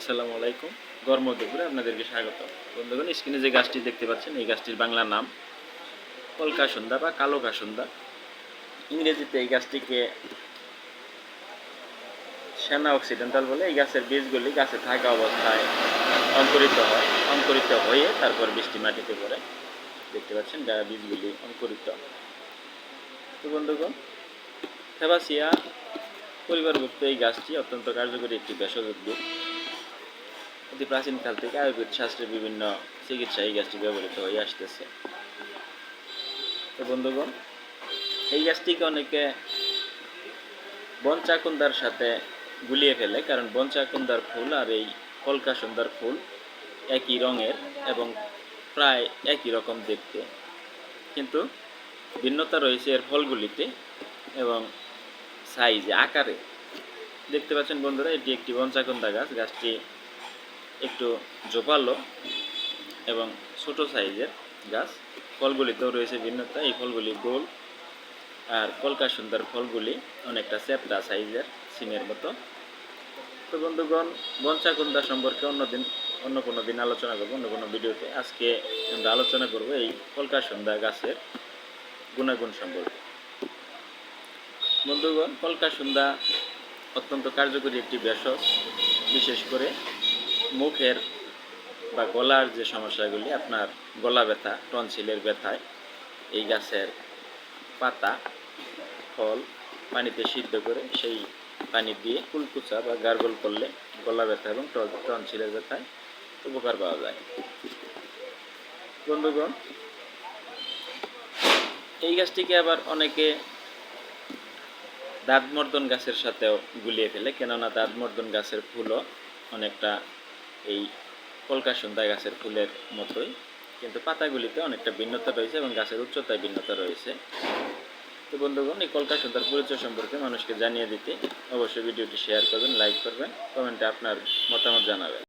আসসালামু আলাইকুম। গরম দুপুরে আপনাদেরকে স্বাগত। বন্ধুগণ, স্ক্রিনে যে গাছটি দেখতে পাচ্ছেন, এই গাছটির বাংলা নাম কলকা সন্ধ্যা বা কালো কাসুন্দা ইংরেজিতে এই গাছটিকে সেনা অক্সিডেন্টাল বলে। এই গাছের বীজগুলি গাছে থাকা অবস্থায় অঙ্কুরিত হয়। অঙ্কুরিত হয়ে তারপর বৃষ্টি মাটিতে পড়ে। দেখতে পাচ্ছেন গা বীজগুলি অঙ্কুরিত। তো বন্ধুগণ ফেবাসিয়া পরিবারভুক্ত এই গাছটি অত্যন্ত কার্যকরী একটি ভেষজ উদ্ভিদ। অতি প্রাচীনকাল থেকে আয়ুর্বেদ শাস্ত্রের বিভিন্ন চিকিৎসা এই গাছটি ব্যবহৃত হয়ে আসতেছে। বন্ধুগণ, এই গাছটিকে অনেকে বঞ্চাকুন্দার সাথে গুলিয়ে ফেলে, কারণ বনচাকুন্দার ফুল আর এই কলকা সুন্দর ফুল একই রঙের এবং প্রায় একই রকম দেখতে। কিন্তু ভিন্নতা রয়েছে এর ফলগুলিতে এবং সাইজে আকারে। দেখতে পাচ্ছেন বন্ধুরা, এটি একটি বঞ্চাকুন্দা গাছ। গাছটি একটু জোপালো এবং ছোট সাইজের গাছ। ফলগুলিতেও রয়েছে ভিন্নতা। এই ফলগুলি গোল আর কলকা সুন্দর ফলগুলি অনেকটা চ্যাপটা সাইজের সিমের মতো। তো বন্ধুগণ বনচাকুন্দা সম্পর্কে অন্যদিন, অন্য কোনো দিন আলোচনা করব, অন্য কোনো ভিডিওতে। আজকে আমরা আলোচনা করব এই কলকা গাছের গুণাগুণ সম্পর্কে। বন্ধুগণ, কলকা অত্যন্ত কার্যকরী একটি ভেষজ, বিশেষ করে মুখের বা গলার যে সমস্যাগুলি, আপনার গলা ব্যথা, টনসিলের ব্যথায় এই গাছের পাতা, ফল পানিতে সিদ্ধ করে সেই পানি দিয়ে কুলকুচা বা গার্গল করলে গলা ব্যথা এবং টন- টনসিলের ব্যথায় উপকার পাওয়া যায়। বন্ধুগণ, এই গাছটিকে আবার অনেকে দাঁতমর্দন গাছের সাথেও গুলিয়ে ফেলে। কেননা দাঁতমর্দন গাছের ফুলও অনেকটা এই কলকা সন্ধ্যা গাছের ফুলের মতোই, কিন্তু পাতাগুলিতে অনেকটা ভিন্নতা রয়েছে এবং গাছের উচ্চতায় ভিন্নতা রয়েছে। তো বন্ধুগণ, এই কলকা সন্ধ্যার পরিচয় সম্পর্কে মানুষকে জানিয়ে দিতে অবশ্যই ভিডিওটি শেয়ার করবেন, লাইক করবেন, কমেন্টে আপনার মতামত জানাবেন।